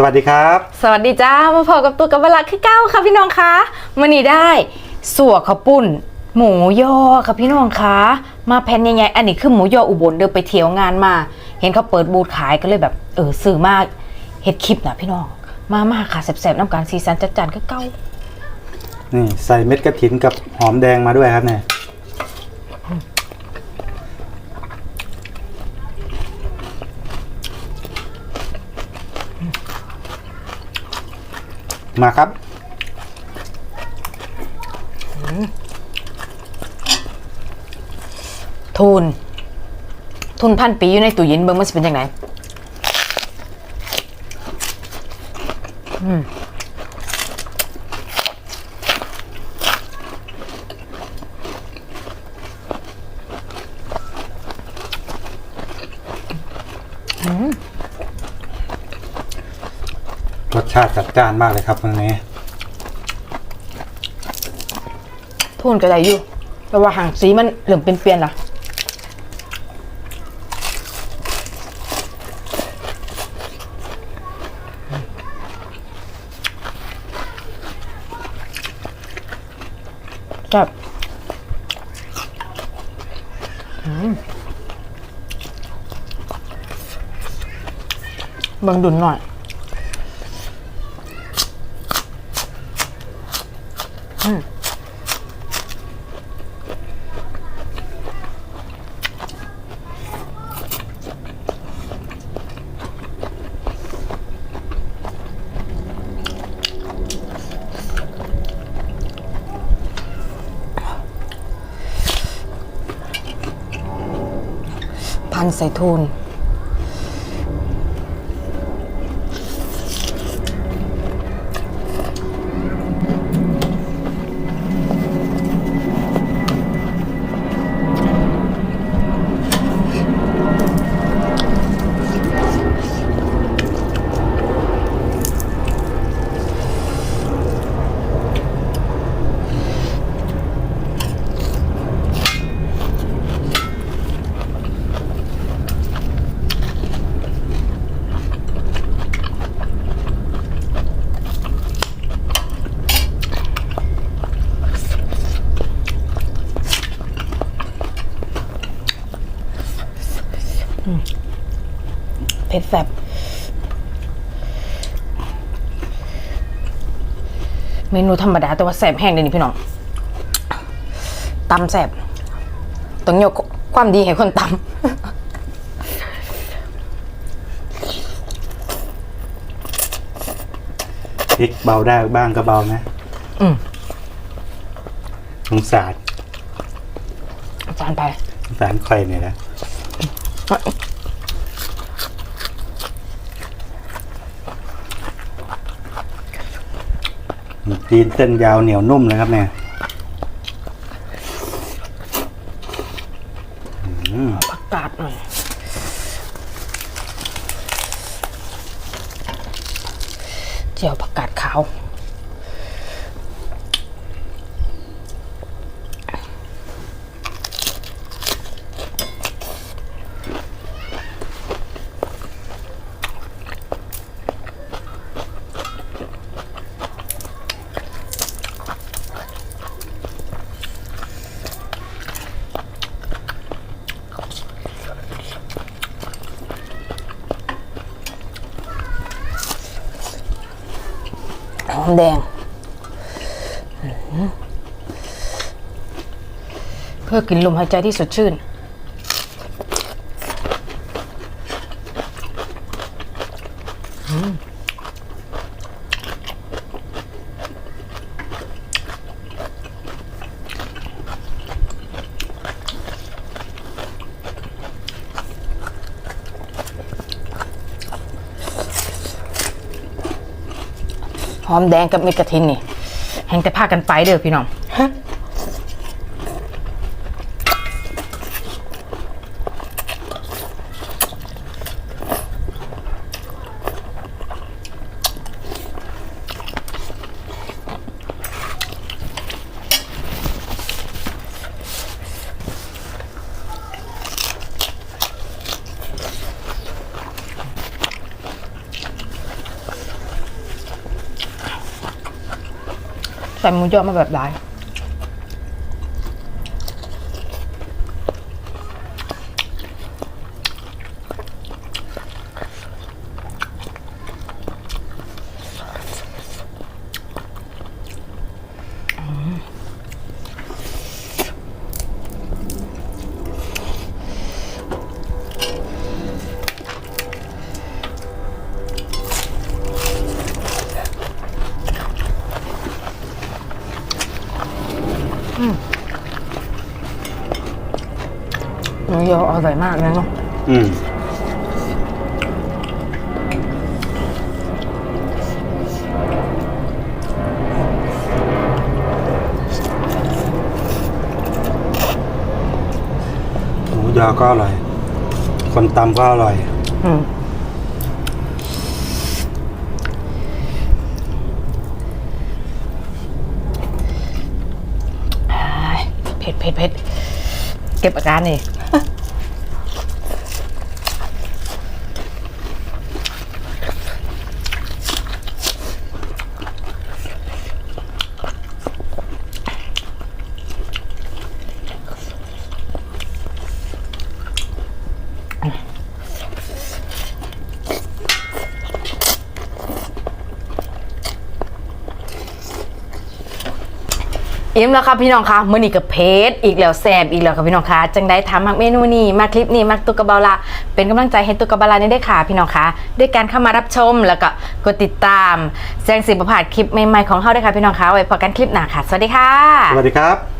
สวัสดีครับ สวัสดีจ้ามาพอกับตัวกับเวลาคือเก้าค่ะพี่น้องคะมื่อนี้ได้สัวข้าวปุ้น หมูยอค่ะพี่น้องคะ มาแผ่นใหญ่ๆอันนี้คือหมูยออุบลเดินไปเที่ยวงานมา เห็นเขาเปิดบูธขายก็เลยแบบเออซื้อมาเฮ็ดคลิปนะพี่น้อง มามาค่ะแสบๆน้ำการสีสันจัดจานก็เก้านี่ใส่เม็ดกระถินกับหอมแดงมาด้วยครับเนี่ย มาครับทุน ทุนพันปีอยู่ในตู้เย็นเบิ้งมันจะเป็นยังไงอืมอืม รสชาติจัดจ้านมากเลยครับตรงนี้ ทุนก็ไดอยู่ แต่ว่าหางสีมันเหลืองเป็นเปลี่ยนๆล่ะ จับอืมเบังดุนหน่อย พันใส่ทูน ผ็ดแซ่บเมนูธรรมดาแต่ว่าแซ่บแห้งเลยนี่พี่น้องตำแซ่บต้องยกความดีให้คนตพริกเบาได้บ้างก็เบานะอืมสงสารำจานไป สงสารใครเนี่ยนะ จีนเส้นยาวเหนียวนุ่มเลยครับเนี่ยผักกาดหน่อยเจียวผักกาดขาว หอมแดง เพื่อกินลมหายใจที่สดชื่น หอมแดงกับเม็ดกระทินนี่แห่งแต่พากันไปเด้อพี่น้อง ใส่หมูยอมาแบบไร หมูยออร่อยมากเลยเนาะอืมหมูยอก็อร่อย คนตำก็อร่อย อืมอ้าย เผ็ดเผ็ดเผ็ดเก็บอาการนี่ อิ่มแล้วครับพี่น้องคะมื้อนี้กับเพชรอีกแล้วแซบอีกแล้วครับพี่น้องคะจังได้ทำมักเมนูนี้มาคลิปนี้มาตุกกะเบาละเป็นกำลังใจให้ตุกกะเบาละนี่ได้ค่ะพี่น้องคะด้วยการเข้ามารับชมแล้วก็กดติดตามแจ้งสิบประพาดคลิปใหม่ๆของเฮาด้วยค่ะพี่น้องคะไว้พบกันคลิปหน้าค่ะสวัสดีค่ะ สวัสดีครับ